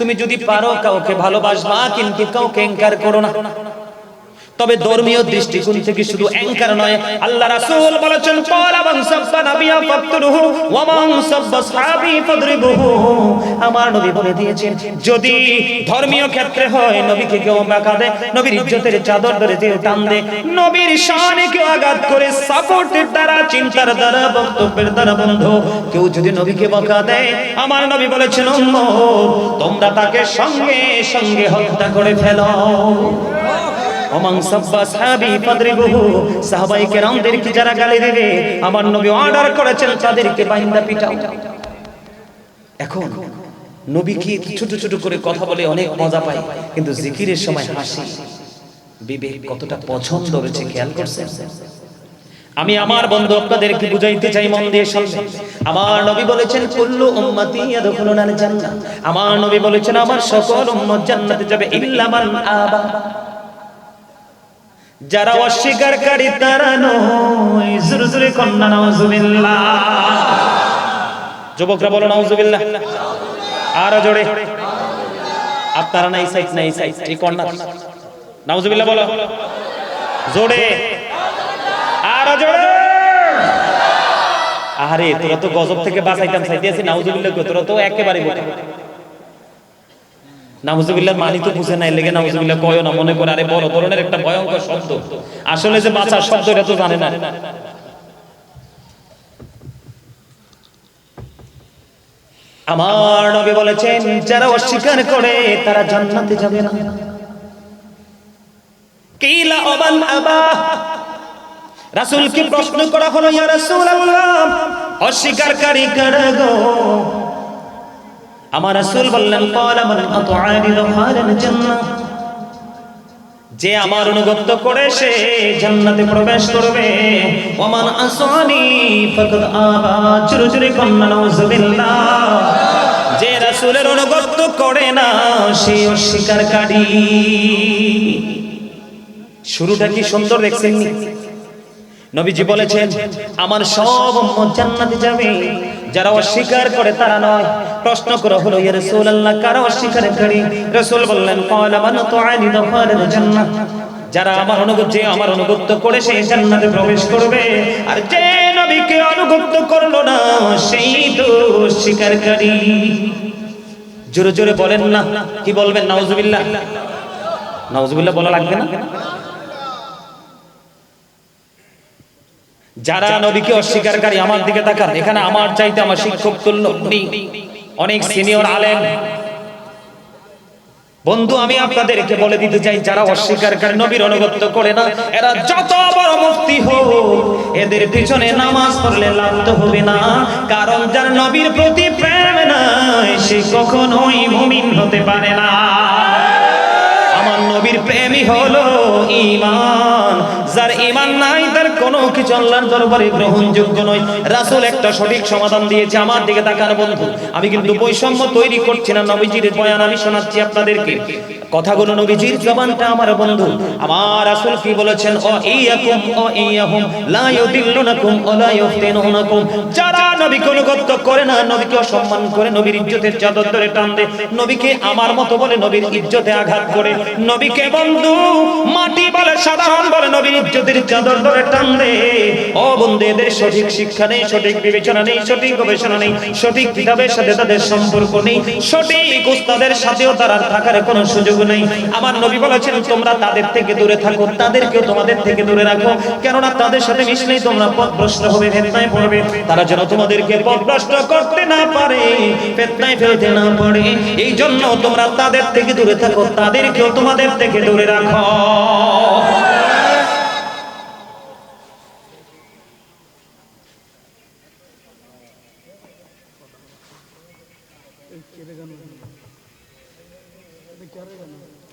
তুমি যদি পারো কাউকে ভালোবাসবা কিন্তু কাউকে এঙ্কার করো না। তবে ধর্মীয় দৃষ্টিকোণ থেকে শুধু অ্যাঙ্কার নয়, আল্লাহ রাসূল বলেছেন ক্বালা মান সাব্বা নাবিয়া ফাকতুরুহু ওয়া মান সাব্বা সাহাবী ফাদরিবুহু। আমার নবী বলে দিয়েছেন, যদি ধর্মীয় ক্ষেত্রে হয়, নবীকে কেউ বাঁকা দেয়, নবীর ইজ্জতের চাদর ধরে যে টান দেয়, নবীর শানে কেউ আঘাত করে সাপোর্টের দ্বারা, চিন্তার দ্বারা, বক্তব্যের দ্বারা বন্ধ। কেউ যদি নবীকে বাঁকা দেয়, আমার নবী বলেছেন তোমরা তাকে সঙ্গে সঙ্গে হত্যা করে ফেলো। ওমান সাব্বা সাহাবী ফাদরিবুহু সাহাবায়ে কেরামদেরকে যারা গালি দেবে? আমার নবী অর্ডার করেছেন, তাদেরকে বাইন্দা পিটাও। এখন নবী কি ছোট ছোট করে কথা বলে অনেক মজা পায়, কিন্তু জিকিরের সময় হাসি। বিবেক কতটা পছন্দ হয়েছে, খেয়াল করছেন? আমি আমার বন্ধু আপনাদেরকে বুঝাইতে চাই মন দিয়ে শুনবেন আমার নবী বলেছেন, কুল্লু উম্মতি ইয়াদখুলুনাল জান্নাহ। আমার নবী বলেছেন, আমার সকল উম্মত জান্নাতে যাবে ইল্লা মান আবা। যারা অস্বীকারী তারা নয়। জোরে জোরে কন্যা নাউজুবিল্লাহ। যুবকরা বলো নাউজুবিল্লাহ। আরও জোরে। আপনারা নাই সাইড নাই সাইড এই কন্যা। নাউজুবিল্লাহ বলো। জোরে। আরও জোরে। আরে তোরা তো গজব থেকে বাঁচাইতাম চাইতেছি নাউজুবিল্লাহ কই, তোরা তো একেবারে বোকা। নাউজুবিল্লাহ মানি তো বুঝে নাই, লেগে নাউজুবিল্লাহ কয় না, মনে করে, আরে বড় ধরনের একটা ভয়ঙ্কর শব্দ। আসলে যে বাঁচার শব্দ, এটা তো জানে না। আমার নবী বলেছেন, যারা অস্বীকার করে, তারা জান্নাতে যাবে না। কিলা অবান আবা। রাসূলকে প্রশ্ন করা হলো, ইয়া রাসূলুল্লাহ অস্বীকারী কারা গো? আমার রাসূল বললেন ক্বালা মান আতআনি দখালাল জান্নাহ। যে আমার অনুগত করে সে জান্নাতে প্রবেশ করবে। ওমান আসানি ফাকাদ আবা জোরে জোরে কন্না নাউজুবিল্লাহ যে রাসূলের অনুগত করে না সে অস্বীকারী শুরুটা কি সুন্দর দেখছেন? নবীজি বলেছেন আমার সব উম্মত জান্নাতে যাবে। যারা অস্বীকার করে তারা নয়। প্রশ্ন করা হলো ইয়া রাসূলুল্লাহ, কারা অস্বীকার করে? রাসূল বললেন, ক্বালা মান তুআনি দখালাল যারা আমার অনুগত যে আমার অনুগত করে সেই জান্নাতে প্রবেশ করবে। আর যে নবীকে অনুগত করল না, সেই তো অস্বীকারী। জোরে জোরে বলেন না। কি বলবেন? নাউজুবিল্লাহ। নাউজুবিল্লাহ বলা লাগবে না? যারা নবীকে অস্বীকারী আমার দিকে তাকান এখানে আমার চাইতে আমার শিক্ষক তুল্য উনি অনেক সিনিয়র আলেম। বন্ধু আমি আপনাদেরকে বলে দিতে চাই যারা অস্বীকার করে নবীর অনুগত্য করে না এরা যত বড় মুফতি হোক এদের পিছনে নামাজ পড়লে লাভ তো হবে না। কারণ যার নবীর প্রতি প্রেম নাই সে কখনোই মুমিন হতে পারে না। আমার প্রেমই হলো ঈমান। যার ঈমান নাই, তার কোনো কিছু আল্লাহর দরবারে গ্রহণযোগ্য নয়। রাসূল একটা সঠিক সমাধান দিয়েছে, আমার দিকে তাকান বন্ধু। আমি কিন্তু বৈষম্য তৈরি করছি না, নবীজির বয়ান আমি শোনাচ্ছি আপনাদেরকে। কথাগুলো নবীজির জবানটা আমার বন্ধু। আমার রাসূল কি বলেছেন? ও ইয়াকুম ও ইয়াহুম, লা ইউদিল্লুনাকুম ও লা ইফতিনুনাকুম যারা নবীকে অনুগত করে না, নবীকে অসম্মান করে, নবীর ইজ্জতের চাদর ধরে টান দেয় নবীকে আমার মতো বলে নবীর ইজ্জতে আঘাত করে, নবীকে বন্ধু, মাটি বলে সাধারণ বলে নবীর ইজ্জতের চাদর ধরে টান দে ও বন্ধু এদের সঠিক শিক্ষা নেই, সঠিক বিবেচনা নেই, সঠিক গবেষণা নেই, সঠিক কিতাবের সাথে তাদের সম্পর্ক নেই। সঠিক উস্তাদের সাথেও তার থাকার কোনো সুযোগ নেই। আমার নবী বলেছেন, তোমরা তাদের থেকে দূরে থাকো, তাদেরকেও তোমাদের থেকে দূরে রাখো। কেননা তাদের সাথে মিশলেই তোমরা পথভ্রষ্ট হবে, ফেতনায় পড়বে। তারা যেন তোমাদেরকে পথভ্রষ্ট করতে না পারে, ফেতনায় ফেলতে না পারে। এই জন্য তোমরা তাদের থেকে দূরে থাকো, তাদেরকেও তোমাদের থেকে দূরে রাখো।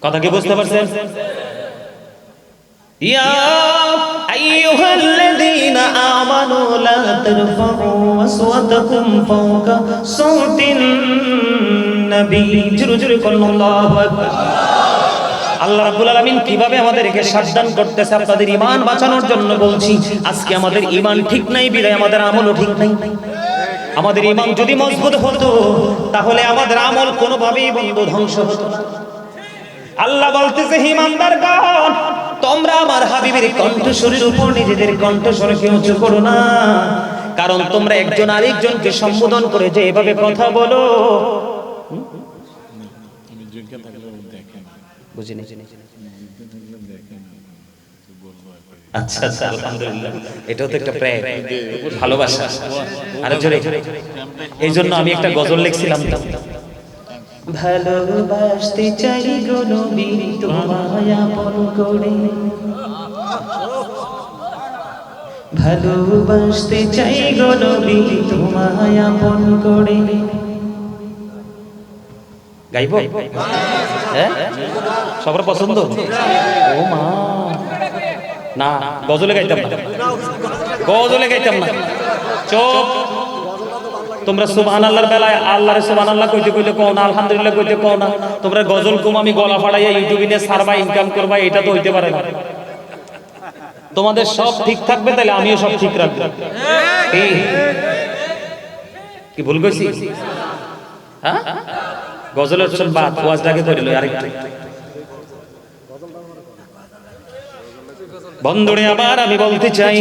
কথা কি বুঝতে পারছেন? ইয়া আইয়ুহাল্লাযীনা জোরে জোরে আল্লাহ রাব্বুল আলামিন কীভাবে আমাদেরকে সাবধান করতেছে আপনাদের ঈমান বাঁচানোর জন্য বলছি, আজকে আমাদের ঈমান ঠিক নাই, বিদায় আমাদের আমলও ঠিক নাই। আমাদের ইমান যদি মজবুত হতো, তাহলে আমাদের আমল কোনোভাবেই বন্ধু ধ্বংস হতো আল্লাহ বলতেছে হিমানদার গান তোমরা আমার হাবিবের কণ্ঠস্বরের উপর নিজেদের কণ্ঠস্বরকে উঁচু করো না। কারণ তোমরা একজন আরেকজনকে সম্বোধন করে যে এভাবে কথা বলো বুঝিনি। আচ্ছা আচ্ছা আলহামদুলিল্লাহ। এটাও তো একটা প্রায় ভালোবাসা। আরে জোরে। এই জন্য আমি একটা গজল লিখছিলাম। ভালোবাসতে চাই গো নবী তোমায় আপন করে। ভালোবাসতে চাই গো নবী তোমায় আপন করে। গাইব। হ্যাঁ? সবার পছন্দ? ও মা। না, গজলে গাইতাম না। গজলে গাইতাম না। চোপ তোমরা সুবহান আল্লাহর বেলায় আল্লাহরে সুবহান আল্লাহ কইতে কইলে কও না, আলহামদুলিল্লাহ কইতে কও না। তোমরা গজল কুম, আমি গলা ফাড়াইয়া ইউটিউবে নিয়ে সারবা ইনকাম করবা, এটা তো হইতে পারে না। তোমাদের সব ঠিক থাকবে তাহলে আমিও সব ঠিক রাখব। কি ভুল কইছি? হ্যাঁ? গজলের চল বাদ, ওয়াজটাকে ধরে লই আরেকটু। বন্ধুরে, আবার আমি বলতে চাই,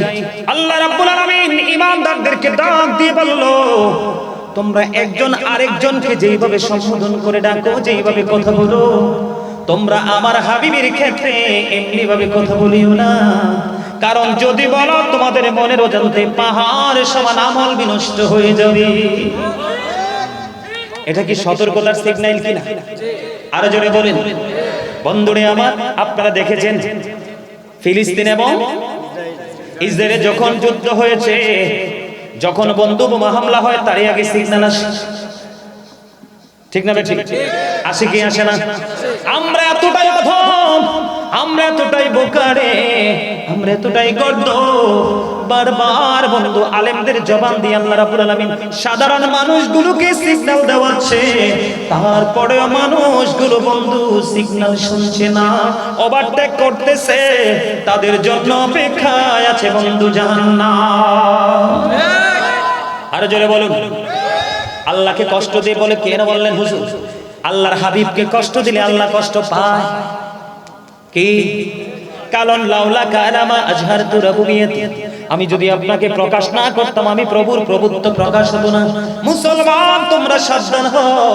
আল্লাহ রাব্বুল আলামিন ইমানদারদেরকে ডাক দিয়ে বলল, তোমরা একজন আরেকজনকে যেইভাবে সম্বোধন করে ডাকো, যেইভাবে কথা বলো। তোমরা আমার হাবিবের ক্ষেত্রে এমনি ভাবে কথা বলিও না। কারণ যদি বলো, তোমাদের মনের অজান্তে পাহাড় সমান আমল বিনষ্ট হয়ে যাবে। এটা কি সতর্কতার সিগন্যাল কিনা? আরও জোরে বলেন। বন্ধুরে, আমার আপনারা দেখেছেন ফিলিস্তিন এবং ইসরায়েলে যখন যুদ্ধ হয়েছে, যখন বন্দুক হামলা হয়, তারই আগে সিগন্যাল আসে। ঠিক না ঠিক আসে কি আসে না? আমরা এতটাই অধম আমরা এতটাই বোকারে, আমরা এতটাই গর্দ। বারবার বন্ধু, আলেমদের জবান দিয়ে আল্লাহ রাব্বুল আলামিন সাধারণ মানুষগুলোকে সিগন্যাল দেওয়াচ্ছে। তারপরেও মানুষগুলো বন্ধু সিগন্যাল শুনছে না ওভারটেক করতেছে। তাদের জন্য অপেক্ষায় আছে বন্ধু জাহান্নাম। আরও জোরে বলুন। আল্লাহকে কষ্ট দিয়ে বলে কেন বললেন হুজুর? আল্লাহর হাবিবকে কষ্ট দিলে আল্লাহ কষ্ট পায়। কি? কারণ লাউলা কারামা আজহার তু রবুবিয়তি। আমি যদি আপনাকে প্রকাশ না করতাম আমি প্রভুর প্রভুত্ব প্রকাশ হতো না। মুসলমান তোমরা সাবধান হও।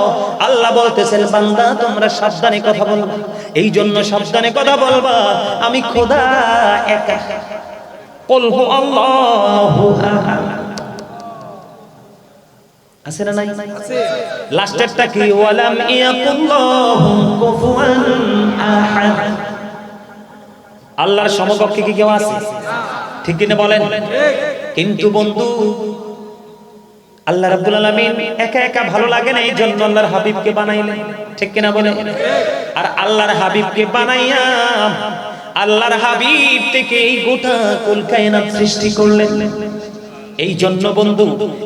আল্লাহ বলতেছেন বান্দা তোমরা সাবধানে কথা বলবা। এই জন্য সাবধানে কথা বলবা। আমি খোদা একা। কল হু আল্লাহু আছে না নাই? লাস্টেরটা কি? ওয়ালাম ইয়াকুল্লাহু কুফুয়ান আহাদ। আল্লাহর সমকক্ষে কি কেউ আছে? ঠিক কিনা বলেন? কিন্তু বন্ধু, আল্লাহ রাব্বুল আলামিন একা একা ভালো লাগে না এই জন্য আল্লাহর হাবিবকে বানাইলেন। ঠিক কিনা বলেন? আর আল্লাহর হাবিবকে বানাইয়া আল্লাহর হাবিব থেকে এই গোটা কুল কায়নাত সৃষ্টি করলেন। এই জন্য বন্ধু,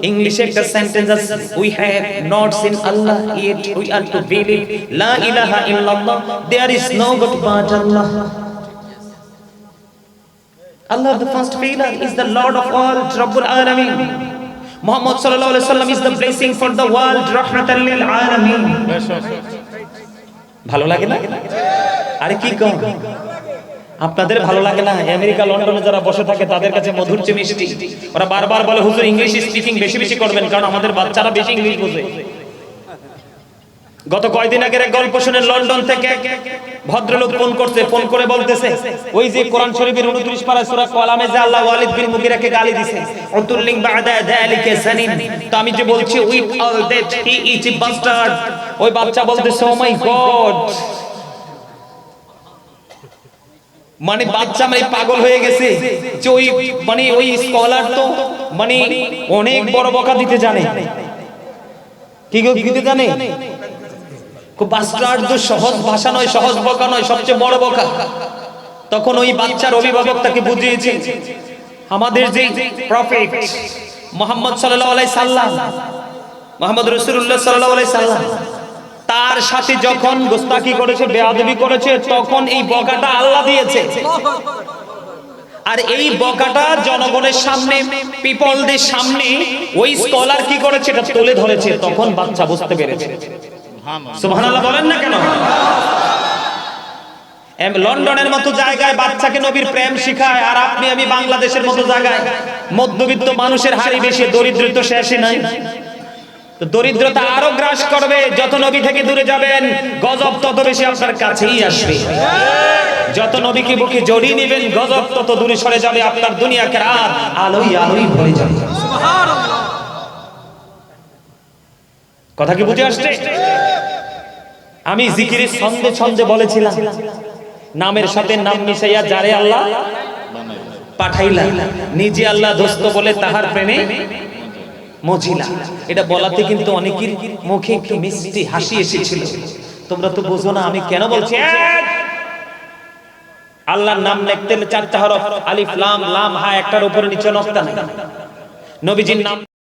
ইংলিশে একটা সেন্টেন্স আছে we have not seen Allah yet we are to believe লা ইলাহা ইল্লাল্লাহ there is no god but Allah Allah the first pillar is the Lord of all Rabbul Alamin Muhammad sallallahu alaihi wasallam is the blessing for the world rahmatan lil alamin ভালো লাগে না আরে কি কম আপনাদের ভালো লাগে না আমেরিকা লন্ডনে যারা বসে থাকে তাদের কাছে মধুর চেয়ে মিষ্টি ওরা বারবার বলে হুজুর ইংলিশ স্পিকিং বেশি বেশি করবেন কারণ আমাদের বাচ্চারা বেশি ইংলিশ বোঝে গত কয়দিন আগের এক গল্প শুনে লন্ডন থেকে ভদ্রলোক ফোন করছে, ফোন করে বলতেছে, ওই যে কোরআন শরীফের 29 পারা সূরা কলামে যে আল্লাহ ওয়ালিদ বিন মুগিরাকে গালি দিয়েছে উতুল্লিং বাদা যালিকা সানিন তো আমি যে বলছি with all that he is bastard ওই বাচ্চা বলতেছে ও মাই গড মানে বাচ্চা মানে পাগল হয়ে গেছে, যে ওই মানে ওই স্কলার তো মানে অনেক বড় বকা দিতে জানে। কি দিতে জানে? খুব বাস্টার্ড সহজ ভাষা নয়, সহজ বকা নয়, সবচেয়ে বড় বকা। তখন ওই বাচ্চার অভিভাবক তাকে বুঝিয়েছে, আমাদের যে প্রফেট মোহাম্মদ আলাইহি সাল্লাম, মোহাম্মদ রাসূলুল্লাহ সাল্লাল্লাহু আলাইহি সাল্লাম, তার সাথে যখন গোস্তাকি করেছে, বেয়াদবি করেছে, তখন এই বকাটা আল্লাহ দিয়েছে। আর এই বকাটা জনগণের সামনে পিপলদের সামনে, ওই স্কলার কি করেছে, এটা তুলে ধরেছে, তখন বাচ্চা বুঝতে পেরেছে। সুবহানাল্লাহ। বলেন না কেন? লন্ডনের মতো জায়গায় বাচ্চাকে নবীর প্রেম শিখায় আর আপনি আমি বাংলাদেশের মতো জায়গায় মধ্যবিত্ত মানুষের হারি বেশি দরিদ্র তো শেষে নাই। তো দরিদ্রতা আরও গ্রাস করবে যত নবী থেকে দূরে যাবেন গজব তত বেশি আপনার কাছেই আসবে। যত নবীকে বুকে জড়িয়ে নেবেন গজব তত দূরে সরে যাবে আপনার দুনিয়াকে রাত আলোই আলোই ভরে যাবে। কথা কি বুঝে আসছে? আমি জিকিরের ছন্দে ছন্দে বলেছিলাম। নামের সাথে নাম মিশাইয়া যারে আল্লাহ পাঠাইলা। নিজে আল্লাহ দোস্ত বলে তাহার প্রেমে মজিলা। এটা বলাতে কিন্তু অনেকের মুখে একটু মিষ্টি হাসি এসেছিল। তোমরা তো বোঝো না আমি কেন বলছি? আল্লাহর নাম লিখতে চারটা হরফ আলিফ লাম লাম হা একটার উপরে নিচে নক্তা নাই। নবীজির নাম